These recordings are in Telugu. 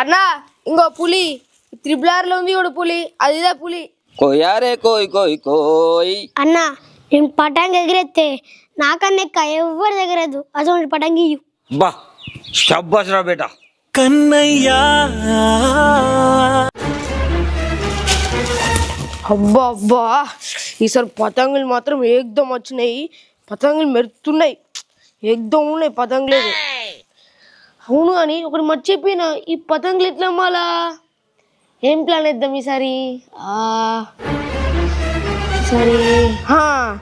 అన్నా ఇంకో పులి. త్రిబులార్లో ఉంది చూడు పులి. అదిదే పులి. కోయారే కోయ్ కోయ్ కోయ్. అన్న నేను పటాంగి ఎగిరెత్తే నాకన్నా ఎక్క ఎవరి ఎగరదు అటువంటి పటాంగి ఇయ్యు. బా షబ్బాస్ రా బేటా. అబ్బా అబ్బా ఈసారి పతంగులు మాత్రం ఏకదం వచ్చినాయి. పతంగులు మెరుతున్నాయి ఏకదం ఉన్నాయి పతంగులు అవును అని ఒకటి మర్చిపోయినా ఈ పతంగులు ఎట్లా అమ్మాలా? ఏం ప్లాన్ వేద్దాం ఈసారి? ఆ, ఈసారి. హా.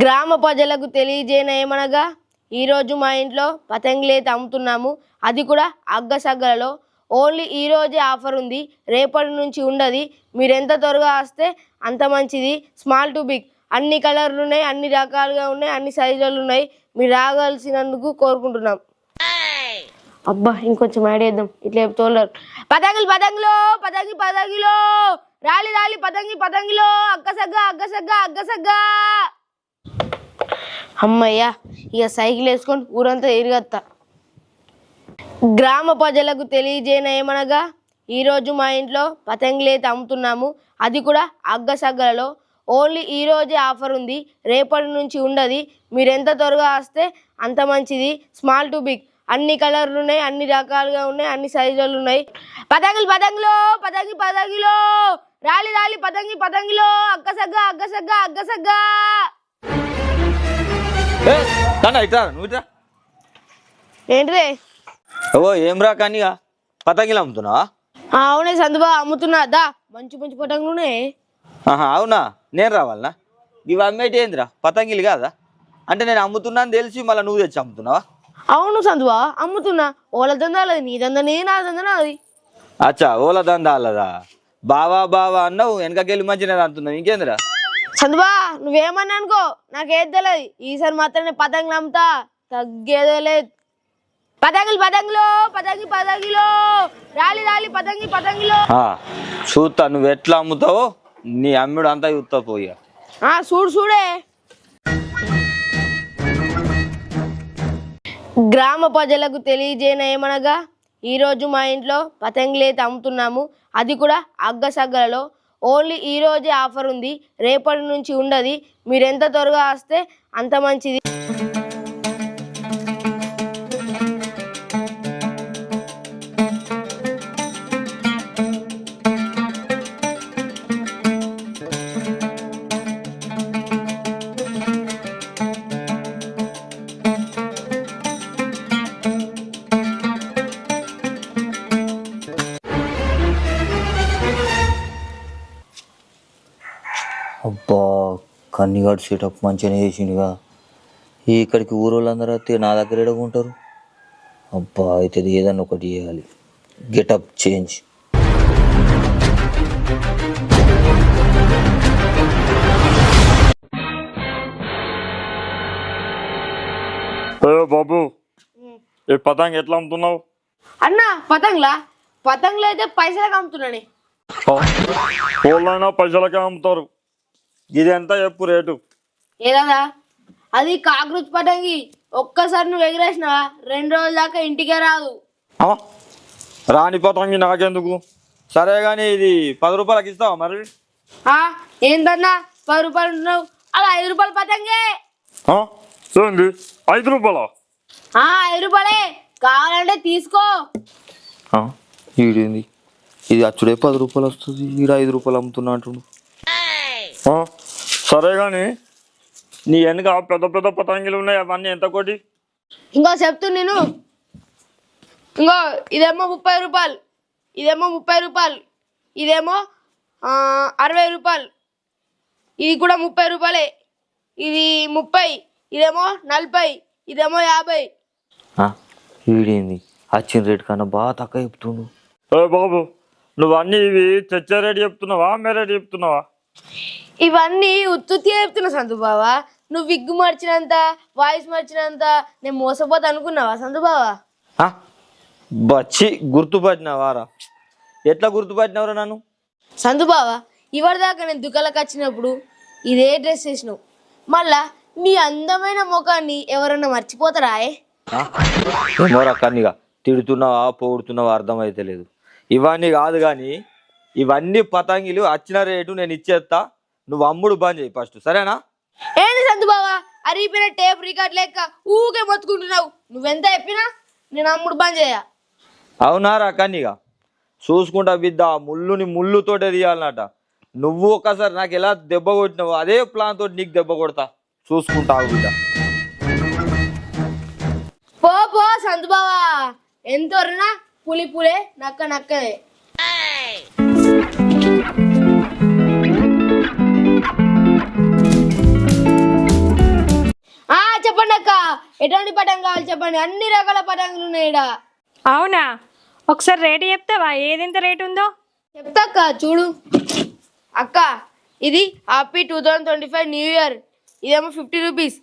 గ్రామ ప్రజలకు తెలియజేయనమనగా ఈరోజు మా ఇంట్లో పతంగులేత అమ్ముతున్నాము. అది కూడా అగ్గసగ్గలలో ఓన్లీ ఈ రోజే ఆఫర్ ఉంది. రేపటి నుంచి ఉండదు. మీరు ఎంత త్వరగా వస్తే అంత మంచిది. Small to big. అన్ని కలర్లు ఉన్నాయి అన్ని రకాలుగా ఉన్నాయి అన్ని సైజులు ఉన్నాయి. మీరు రాగాల్సినందుకు కోరుకుంటున్నాం. అబ్బా ఇంకొంచెం యాడ్ చేద్దాం. ఇట్లా చెప్తున్నారు పతంగులు పతంగులో పతంగి పతంగిలో. రాలి రాలి పతంగి పతంగిలో. అగ్గసగ్గా అగ్గసగ్గా అగ్గసగ్గా అమ్మయ్యా ఇక సైకిల్ వేసుకొని ఊరంతా ఎరుగత్తా. గ్రామ ప్రజలకు తెలియజేయనమనగా ఈరోజు మా ఇంట్లో పతంగులేత అమ్ముతున్నాము అది కూడా అగ్గసగ్గలలో. ఓన్లీ ఈ రోజే ఆఫర్ ఉంది. రేపటి నుంచి ఉండదు. మీరు ఎంత త్వరగా వస్తే అంత మంచిది. Small to big. అన్ని కలర్లు ఉన్నాయి అన్ని రకాలుగా ఉన్నాయి అన్ని సైజులు ఉన్నాయి. పతంగులు పతంగులు పతంగి పతంగిలో. రాలి రాలి పతంగి పతంగిలో. అగ్గసగ్గ అగ్గసగ్గ అగ్గసగ్గా. ఏంటిదే? ఓ ఏం రా కానీగా పతంగిలు అమ్ముతున్నావా? అవునే సందుబా అమ్ముతున్నా. దా మంచి మంచి పటంగులునే ఆహా అవునా? నేను రావాలనా? ఇవి అమ్మేటి ఏందిరా? పతంగిలు కాదా? అంటే నేను అమ్ముతున్నాను తెలిసి మళ్ళీ నువ్వు తెచ్చి అమ్ముతున్నావా? అవును సందుబా అమ్ముతున్నా. ఓల దందాలది నీ దందనే నా దందన అది అచ్చా ఓల దందా అల్లదా బావా బావా అన్నావు వెనకకెళ్ళి మంచిగా అంటున్నావు ఇంకేందిరా? సందుబా నువ్వేమన్నా అనుకో నాకేం తెలియదు ఈసారి మాత్రమే పతంగులు అమ్ముతా. తగ్గేదే లేదు. పతంగులు పతంగులు పతంగి పతంగిలో రాలి రాలి పతంగి పతంగిలో ఆ, చూస్తా నువ్వు ఎట్లా అమ్ముతావో నీ అమ్ముడు అంతా చూస్తా పోయా. ఆ చూడు చూడే. గ్రామ ప్రజలకు తెలియజేయనమనగా ఈరోజు మా ఇంట్లో పతంగులేత అమ్ముతున్నాము. అది కూడా అగ్గసగ్గలలో ఓన్లీ ఈ రోజే ఆఫర్ ఉంది. రేపటి నుంచి ఉండదు. మీరు ఎంత త్వరగా వస్తే అంత మంచిది. అబ్బా కన్నిగాడు సెటప్ మంచిగానే చేసిండుగా. ఇక్కడికి ఊరోళ్ళందరూ వస్తే నా దగ్గర ఎడగుంటారు అబ్బా అయితే ఏదన్నా ఒకటి చేయాలి. గెటప్ చేంజ్ ఏ బాబు ఈ పతంగ ఎట్లా అమ్ముతున్నావు? అన్న పతంగులా? పతంగులు అయితే పైసలకు అమ్ముతున్నానే. పైసలకే అమ్ముతారు. ఇది ఎంత చెప్పు రేటు. ఏదా అది కాకృతి పతంగి ఒక్కసారి నువ్వు ఎగిరేసినా రెండు రోజుల దాకా ఇంటికే రాదు. ఆ? రాని పతంగి నాకెందుకు? సరే కానీ ఇది పది రూపాయలకి ఇస్తావా మరి? ఆ, ఏందన్నా? పది రూపాయలు ఉంటున్నావు? అలా ఐదు రూపాయలు పతంగే ఆ? ఏంది? ఐదు రూపాయలా? ఆ ఐదు రూపాయలే! కావాలంటే తీసుకో! ఈడేంది? ఇది అచ్చుడే పది రూపాయలు వస్తుంది ఈడ ఐదు రూపాయలు అమ్ముతున్నా అంటుండు. ఆ? సరే కానీ నీ వెనుక పెద్ద పెద్ద పతంగిలు ఉన్నాయి అవన్నీ ఎంత కోటి? ఇంకో చెప్తు నేను. ఇంకో ఇదేమో ముప్పై రూపాయలు. ఇదేమో ముప్పై రూపాయలు. ఇదేమో ఆ, అరవై రూపాయలు. ఇది కూడా ముప్పై రూపాయలే. ఇది ముప్పై ఇదేమో నలభై ఇదేమో యాభై. ఈడేంది? వచ్చిన రేట్ కన్నా బాగా తక్కువ చెప్తుండు. ఏ బాబు నువ్వు అన్నీ ఇవి తెచ్చే రేటు చెప్తున్నావా అమ్మే రేటు చెప్తున్నావా? ఇవన్నీ ఉత్తుత్తి చెప్తున్నా సంతు బావా. నువ్వు విగ్గు మార్చినంత వాయిస్ మార్చినంత నేను మోసపోతా అనుకున్నావా సంతు బావా? బచ్చి గుర్తుపట్టిన వారా ఎట్లా గుర్తుపట్టినవరా నన్ను? సందు బావా ఇవరిదాకా నేను దుకాణాలకు వచ్చినప్పుడు ఇదే డ్రెస్ వేసినావు. మళ్ళా నీ అందమైన ముఖాన్ని ఎవరన్నా మర్చిపోతారా కన్నిగా తిడుతున్నావా పొగుడుతున్నావా అర్థమైతే లేదు ఇవన్నీ కాదు కానీ ఇవన్నీ పతంగిలు వచ్చిన రేటు నేను ఇచ్చేస్తా నువ్వు అమ్ముడు బంద్ చేయి ఫస్ట్ సరేనా? ఏంది సందు బావా? అరిగిపోయిన టేప్ రికార్డ్ లెక్క ఊకే మొత్తుకుంటున్నావు నువ్వెంత చెప్పినా నేను అమ్ముడు బంద్ చేయ. అవునారా కన్నిగా చూసుకుంటా బిడ్డ ముళ్ళుని ముళ్ళుతోటే తీయాలన్నట. నువ్వు ఒక్కసారి నాకు ఎలా దెబ్బ కొట్టినావు అదే ప్లాన్ తోటి నీకు దెబ్బ కొడతా. చూసుకుంటావు బిడ్డ. పో పో సందు బావా. ఎంత వరనా పులి పులే నక్క నక్కదే. చెప్పండి అక్క. ఎటువంటి పటం కావాలి చెప్పండి. అన్ని రకాల పటంగులు ఉన్నాయి అవునా? ఒకసారి రేటు చెప్తావా? ఏదెంత రేటు ఉందో? చెప్తా అక్క చూడు. అక్క ఇది happy two thousand twenty five new year. ఇదేమో ఫిఫ్టీ రూపీస్.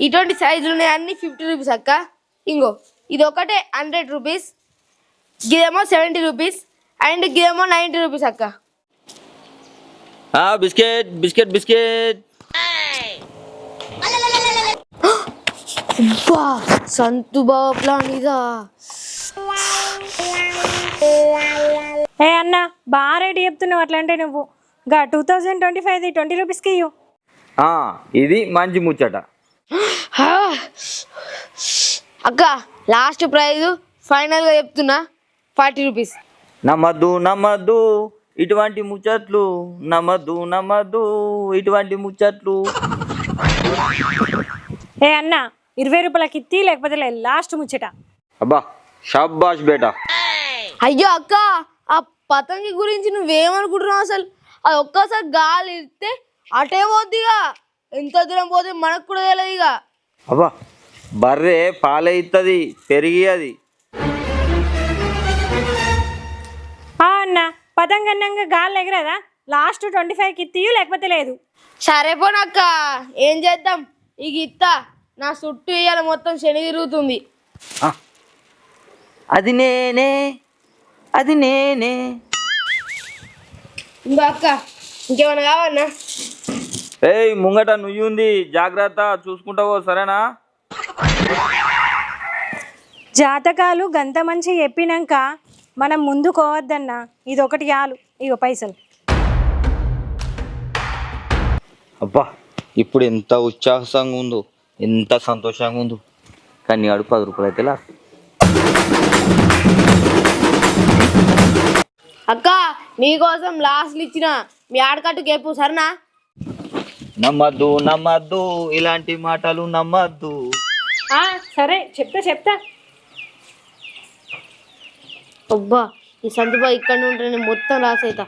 ఇటువంటి సైజులు ఉన్నాయి అన్ని ఫిఫ్టీ రూపీస్ అక్క. ఇంగో ఇది ఒకటే హండ్రెడ్ రూపీస్. ఇదేమో సెవెంటీ రూపీస్. అండ్ ఇదేమో నైంటీ రూపీస్ అక్క. ఆ, బిస్కెట్ బిస్కెట్ బిస్కెట్. అబ్బా సంతు బావ ప్లాన్ ఇదా? ఏ అన్న బాగా రేటు చెప్తున్నావు అట్లంటే నువ్వు. గా two thousand twenty five twenty రూపీస్కి ఇవ్వు ఆ, ఇది మంచి ముచ్చట. అక్క లాస్ట్ ప్రైజ్ ఫైనల్గా చెప్తున్నా ఫార్టీ రూపీస్ నమ్మద్దు నమ్మద్దు ఇటువంటి ముచ్చట్లు. నమ్మద్దు నమ్మద్దు ఇటువంటి ముచ్చట్లు. ఏ అన్న ఇరవై రూపాయలకి ఇత్తి లేకపోతే లే, లాస్ట్ ముచ్చట. అబ్బా షాబాష్ బేటా. అయ్యో అక్క ఆ పతంగి గురించి నువ్వేమనుకుంటున్నావు అసలు? అది ఒక్కసారి గాలి ఇస్తే అటే పోద్దిగా. ఎంత దూరం పోతే మనకు కూడా తెలియదు ఇక. అబ్బా బర్రె పాలే ఇస్తుంది పెరిగి అది ఆ అన్న పతంగ అన్నంగా గాలి ఎగరదా? లాస్ట్ ట్వంటీ ఫైవ్కి ఇత్తి లేకపోతే లేదు. సరే పోనక్క ఏం చేద్దాం? ఇక ఇత్తా. నా చుట్టూ ఇవాళ మొత్తం శని తిరుగుతుంది. ఆ, అది నేనే అది నేనే. ఇంకా అక్క ఇంకేమైనా కావన్నా ఏయ్ ముంగట నుయ్యి ఉంది జాగ్రత్త చూసుకుంటావో సరేనా? జాతకాలు గంత మంచి చెప్పినాక మనం ముందు కోవద్దన్న ఇది ఒకటి చాలు ఇగో పైసలు. అబ్బా ఇప్పుడు ఎంత ఉత్సాహంగా ఉందో. ఎంత సంతోషంగా ఉందో కానీ అడుగు పది రూపాయలు అయితే లాస్ట్ అక్క నీకోసం లాస్ట్లు ఇచ్చిన మీ ఆడకట్టు కేపు సరేనా? నమ్మద్దు నమ్మద్దు ఇలాంటి మాటలు నమ్మద్దు. ఆ, సరే చెప్తా చెప్తా. అబ్బా ఈ సందుబా ఇక్కడ ఉంటే నేను మొత్తం లాస్ అవుతా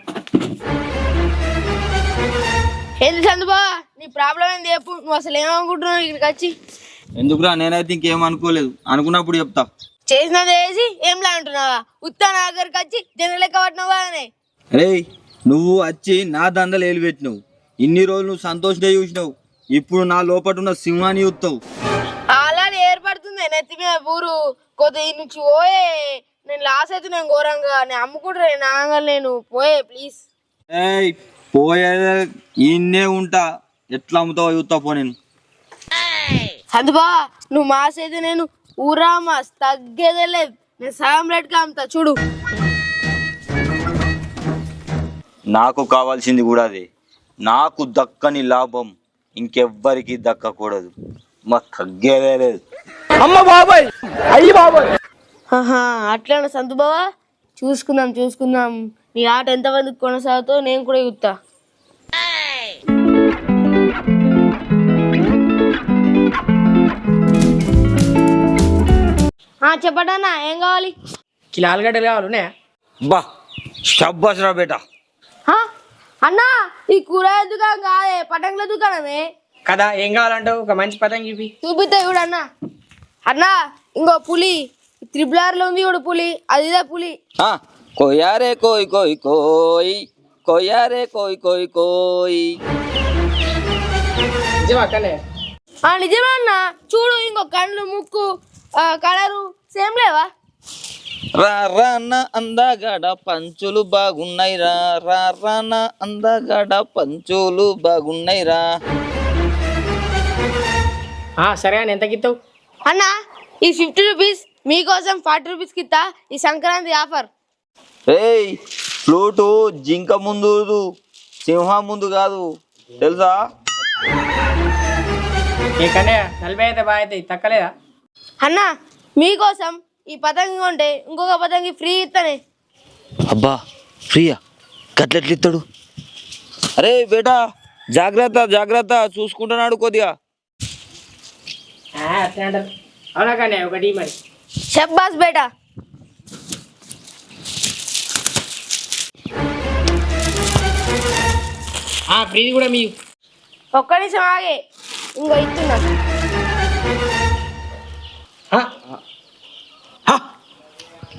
ఏంది సందుబా నీ ప్రాబ్లం ఏంది చెప్పు. నువ్వు అసలు ఏమనుకుంటున్నావు ఇక్కడికి వచ్చి? ఎందుకురా? నేనైతే ఇంకేం అనుకోలేదు. అనుకున్నప్పుడు చెప్తా. చేసినది వేసి ఏం లాంటున్నావా ఉత్తా నా దగ్గరికి వచ్చి జన లెక్క పట్టినావా అని నువ్వు వచ్చి నా దందలు ఏలు పెట్టినావు ఇన్ని రోజులు నువ్వు సంతోషంగా చూసినావు. ఇప్పుడు నా లోపట ఉన్న సింహాన్ని చూస్తావు. అలానే ఏర్పడుతుంది నెత్తి మీద ఊరు కొద్ది నుంచి పోయే. నేను లాస్ అయితే నేను ఘోరంగా. నేను అమ్ముకుంటున్నా నేను ఆగను నేను పోయే ప్లీజ్ ఏయ్ పోయే ఇన్నే ఉంటా. ఎట్లా అమ్ముతావో చూస్తా పో నేను. సందుబా నువ్వు మాస్ అయితే నేను ఊరా మాస్. తగ్గేదే లేదు. నేను సగం రేట్గా అమ్ముతా. చూడు. నాకు కావాల్సింది కూడా అదే. నాకు దక్కని లాభం ఇంకెవ్వరికి దక్కకూడదు. మా తగ్గేదే లేదు. ఆహా అట్లా సంతు బావా చూసుకుందాం చూసుకుందాం. నీ ఆట ఎంతమందికి కొనసాగుతో నేను కూడా చూస్తా ఆ, చెప్పటన్నా ఏం కావాలి? కిలో ఆలుగడ్డలు కావాలి ఉన్నాయా? బా షబ్బాస్ రా బేటా. హా? అన్నా ఈ కూరగాయల దుకాణం కాదే పటంగుల దుకాణమే. కదా ఏం కావాలంటావు? ఒక మంచి పతంగి ఇవి చూపిస్తా చూడు అన్నా. అన్నా ఇంకో పులి. త్రిపుల్ ఆర్లో ఉంది చూడు పులి. అదిదే పులి. ఆ, కోయారే కోయ్ కోయ్ కోయ్ కోయారే కోయ్ కోయ్ కోయ్ ఆ నిజమే అన్న? చూడు ఇంకో కళ్ళు ముక్కు ఆ, కలరు సేమ్ లేవా? రా రాన అందగాడ పంచులు బాగున్నాయి రా. రా రాన అందగాడ పంచులు బాగున్నాయి రా. ఆ, సరే అని ఎంత గిత్తావు? అన్న ఈ ఫిఫ్టీ రూపీస్ మీకోసం ఫార్టీ రూపీస్కి ఇస్తా ఈ సంక్రాంతి ఆఫర్. ఏయ్ ఫ్లూటు జింక ముందు సింహం ముందు కాదు. తెలుసా? ఏ కన్నయ్య నలభై అయితే బాగా అవుతాయి తక్కలేదా? అన్న మీకోసం ఈ పతంగి కొంటే ఇంకొక పతంగి ఫ్రీ ఇస్తానే అబ్బా ఫ్రీయా? కట్లెట్లు ఇస్తాడు అరే బేటా జాగ్రత్త జాగ్రత్త చూసుకుంటున్నాడు కొద్దిగా. అవునా కన్నయ్య ఒకటి మరి. షబ్బాస్ బేటా. ఆ, ఫ్రీది కూడా మీ ఒక్క నిమిషం ఆగే. ఇంకో ఇస్తున్నా.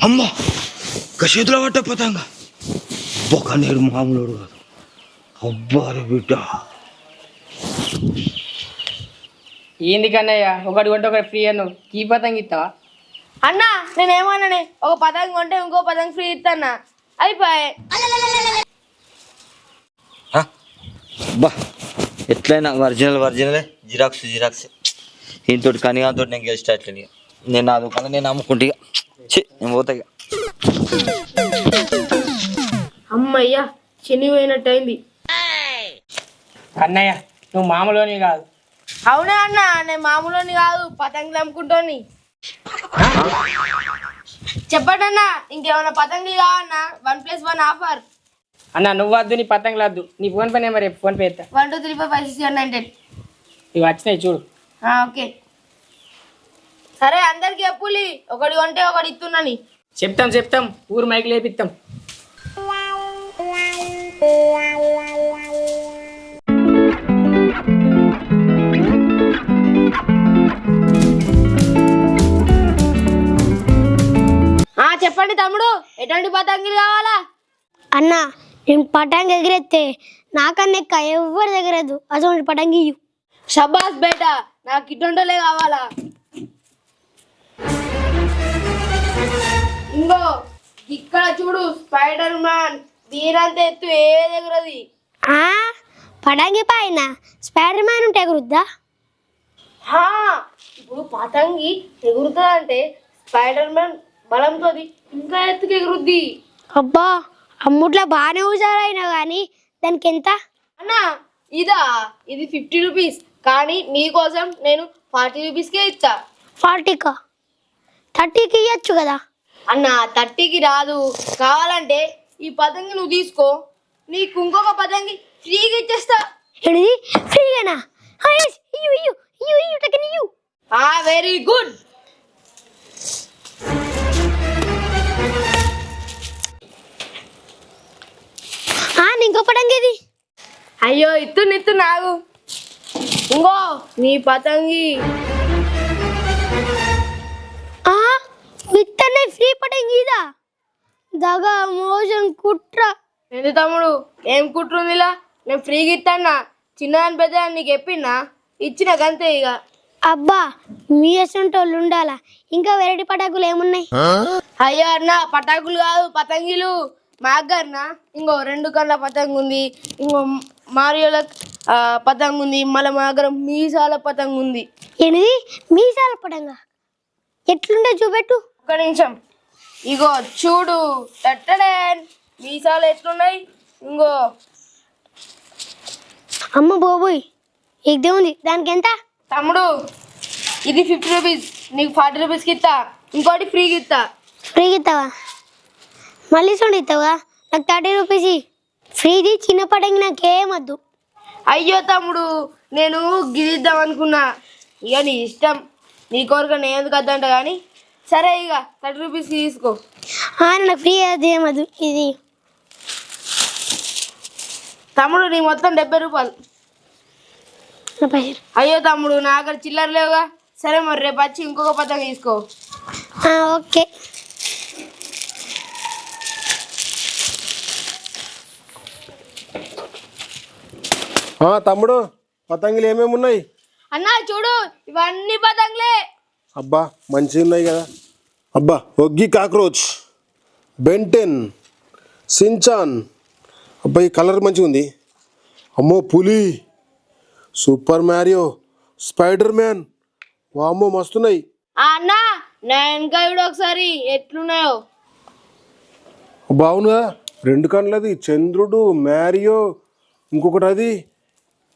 అమ్మా చేతిలో పట్ట పతంగా. ఒక నేడు మామూలు కాదు. అబ్బా రే బిడ్డ. ఏంది కన్నయ్య? ఒకటి కొంటే ఒకటి ఫ్రీ అన్నావు. కీ పతంగి ఇస్తావా? అన్న నేనేమన్నానే? ఒక పతంగి కొంటే ఇంకో పతంగి ఫ్రీ ఇస్తానా అయిపోయాయి బా ఎట్లయినా ఒరిజినల్ ఒరిజినలే. Xerox xerox. దీంతో కనిగాతో నేను గెలిచేటట్లేదు ఇక. నేను నా దుకాణం నేను అమ్ముకుంటే నేను పోతా అమ్మయ్యా శని పోయినట్టయింది కన్నయ్య నువ్వు మామూలుని కాదు. అవునా అన్న నేను మామూలుని కాదు పతంగులు అమ్ముకుంటోని. చెప్పండి అన్న ఇంకేమైనా పతంగులు కావన్నా వన్ ప్లస్ వన్ ఆఫర్. అన్న నువ్వు వద్దు నీ పతంగులు వద్దు. నీ ఫోన్ పే నెంబర్ చెప్పు, ఫోన్ పే ఎత్తా one two three four five six seven nine ten. ఇవి వచ్చినాయి చూడు. ఓకే. సరే అందరికి చెప్పులి ఒకటి కొంటే ఒకటి ఇస్తున్నాని చెప్తాం చెప్తాం. ఊరు మైకి లేపిస్తాం ఆ చెప్పండి తమ్ముడు. ఎటువంటి పతంగులు కావాలా? అన్న నేను పటాంగి ఎగిరెత్తే నాకన్నా ఎక్క ఎవరి దగ్గరదు అటువంటి పటాంగి. షబాస్ బేటా నాకు ఇటువంటిలే కావాలా? ఇంకో ఇక్కడ చూడు స్పైడర్ మ్యాన్ దీనంత ఎత్తు ఏ దగ్గరది? ఆ? పటాంగి పైన స్పైడర్ మ్యాన్ ఉంటే ఎగురుద్దా? హా ఇప్పుడు పతంగి ఎగురుతుందంటే స్పైడర్ మ్యాన్ బలంతో ఇంకా ఎత్తుకు ఎగురుద్ది అబ్బా అమ్ముట్లో బాగానే హుషారైనా కానీ దానికి ఎంత అన్నా ఇదా ఇది ఫిఫ్టీ రూపీస్. కానీ మీకోసం నేను ఫార్టీ రూపీస్కే ఇస్తా. ఫార్టీకా? థర్టీకి ఇవ్వచ్చు కదా? అన్న థర్టీకి రాదు. కావాలంటే ఈ పతంగి నువ్వు తీసుకో. నీకు ఇంకొక పతంగి ఫ్రీగా ఇచ్చేస్తా. ఏంటిది? ఫ్రీగానా? ఆ, yes, ఇంకో పటంగి ఇది అయ్యో ఇత్తు నిత్తు నాగు. ఇంకో నీ పతంగి. ఆ విత్తనే ఫ్రీ పటంగి ఇదా దగా మోసం కుట్ర. ఎందు తమ్ముడు ఏం కుట్రుందిలా నేను ఫ్రీగా ఇస్తానా చిన్నదాని పెద్ద నీకు చెప్పినా ఇచ్చిన గంతే ఇక. అబ్బా మీ అసంటి వాళ్ళు ఉండాలా? ఇంకా వెరైటీ పటాకులు ఏమున్నాయి? అయ్యో అన్న పటాకులు కాదు పతంగిలు. మా అగ్గన్న ఇంకో రెండు కళ్ళ పతంగి ఉంది ఇంకో మారియోల పతంగి ఉంది మళ్ళీ మా దగ్గర మీసాల పతంగి ఉంది ఏంటిది? మీసాల పటంగా ఎట్లుంటే చూపెట్టు. ఒక్క నిమిషం. ఇగో చూడు. టట్టడేన్. మీసాలు ఎట్లున్నాయి? ఇంకో. అమ్మ బాబోయ్ ఎగ్దే ఉంది. దానికి ఎంత? తమ్ముడు ఇది ఫిఫ్టీ రూపీస్. నీకు ఫార్టీ రూపీస్కి ఇస్తా ఇంకోటి ఫ్రీకి ఇస్తా ఫ్రీగా ఇస్తావా మళ్ళీ సౌండ్ ఇస్తావా నాకు థర్టీ రూపీస్. ఫ్రీది చిన్న పటంగి నాకేమద్దు అయ్యో తమ్ముడు నేను గిరిద్దాం అనుకున్నా. ఇక నీ ఇష్టం. నీ కోరిక నేను ఎందుకు వద్దంట కానీ సరే ఇక థర్టీ రూపీస్కి తీసుకో. ఆ, నాకు ఫ్రీ అది ఏమద్దు ఇది. తమ్ముడు నీ మొత్తం డెబ్బై రూపాయలు. నా పైసలు. అయ్యో తమ్ముడు నా అక్కడ చిల్లర లేవుగా. సరే మరి రేపు వచ్చి ఇంకొక పతంగ తీసుకో. ఆ, ఓకే. తమ్ముడు పతంగులు ఏమేమి ఉన్నాయి? అన్నా చూడు ఇవన్నీ పతంగులే. అబ్బా మంచిగా ఉన్నాయి కదా. అబ్బా ఒగ్గి కాక్రోచ్ బెంటెన్ సించాన్. అబ్బా ఈ కలర్ మంచిగా ఉంది. అమ్మో పులి సూపర్ మ్యారియో స్పైడర్ మ్యాన్ వామ్మో మస్తున్నాయి ఆ అన్న నా వెనక చూడు ఒకసారి ఎట్లున్నాయో. బాగుందా? రెండు కళ్ళది చంద్రుడు మ్యారియో ఇంకొకటి అది.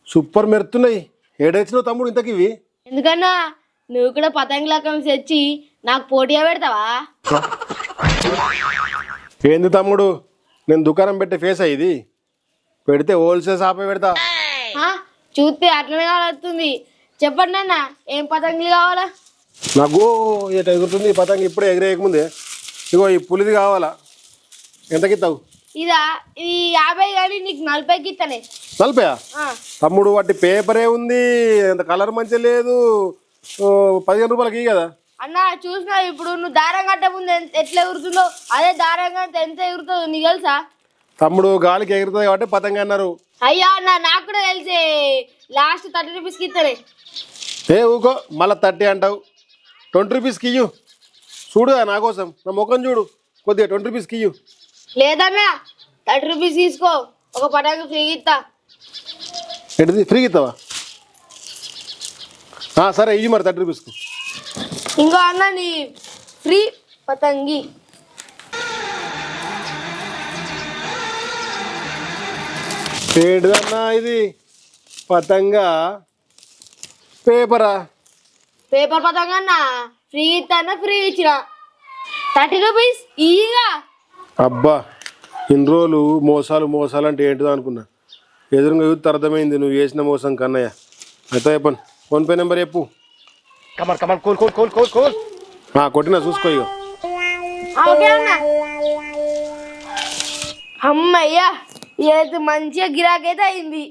సూపర్ మెరుతున్నాయి. ఏడొచ్చినావు తమ్ముడు ఇంతకి ఇవి? ఎందుకన్నా? నువ్వు కూడా పతంగి లెక్కను తెచ్చి నాకు పోటీగా పెడతావా? ఏంది తమ్ముడు? నేను దుకాణం పెట్టే ఫేస్ ఇది? పెడితే హోల్సేల్ షాపే పెడతా. ఆ, చూస్తే అట్లనే కావస్తుంది చెప్పండి అన్న ఏం పతంగులు కావాలా? నాకు ఇట ఎగురుతుంది? ఈ పతంగి ఇప్పుడే ఎగిరేయకముందే. ఇగో ఈ పులిది కావాలా? ఎంతకి ఇస్తావు ఇదా ఇది యాభై కానీ నీకు నలభైకి ఇస్తానే నలభయా ఆ, తమ్ముడు వాటి పేపరే ఉంది ఎంత కలర్ మంచిగా లేదు. పదిహేను రూపాయలకి కదా. అన్న చూసినా ఇప్పుడు నువ్వు దారం కట్ట ముందు ఎంత- ఎట్లా ఎగురుతుందో? అదే దారం కడితే ఎంత ఎగురుతుందో నీకు తెలుసా? తమ్ముడు గాలికి ఎగురుతుంది కాబట్టి పతంగి అన్నారు. అయ్యా అన్న నాకు కూడా తెలిసే. లాస్ట్ థర్టీ రూపీస్కి ఇస్తానే ఏ ఊకో మళ్ళీ థర్టీ అంటావు. ట్వంటీ రూపీస్కి ఇయ్యు. చూడు నా కోసం నా ముఖం చూడు. కొద్దిగా ట్వంటీ రూపీస్కి ఇయ్యు. లేదన్నా థర్టీ రూపీస్ తీసుకో. ఒక పటాకు ఫ్రీ ఇస్తా ఏంటిది? ఫ్రీగా ఇస్తావా ఆ, సరే ఇయ్యి మరి థర్టీ రూపీస్కి. ఇంకో అన్న నీ ఫ్రీ పతంగి. ఏంటిదన్నా ఇది? పతంగా? పేపరా? పేపర్ పతంగ అన్న ఫ్రీ ఇస్తానా ఫ్రీ ఇచ్చిన థర్టీ రూపీస్ ఈగా అబ్బా ఇన్ని రోజులు మోసాలు మోసాలు అంటే ఏంటిదో అనుకున్నా. ఎదురుగా చూస్తే అర్థమైంది నువ్వు చేసిన మోసం కన్నయ్య. అయితే చెప్పను ఫోన్పే నెంబర్ చెప్పు. ఆ, కొట్టినా చూసుకో ఇక ఓకే అన్న. అమ్మయ్యా ఇదైతే మంచిగా గిరాకైతే అయింది.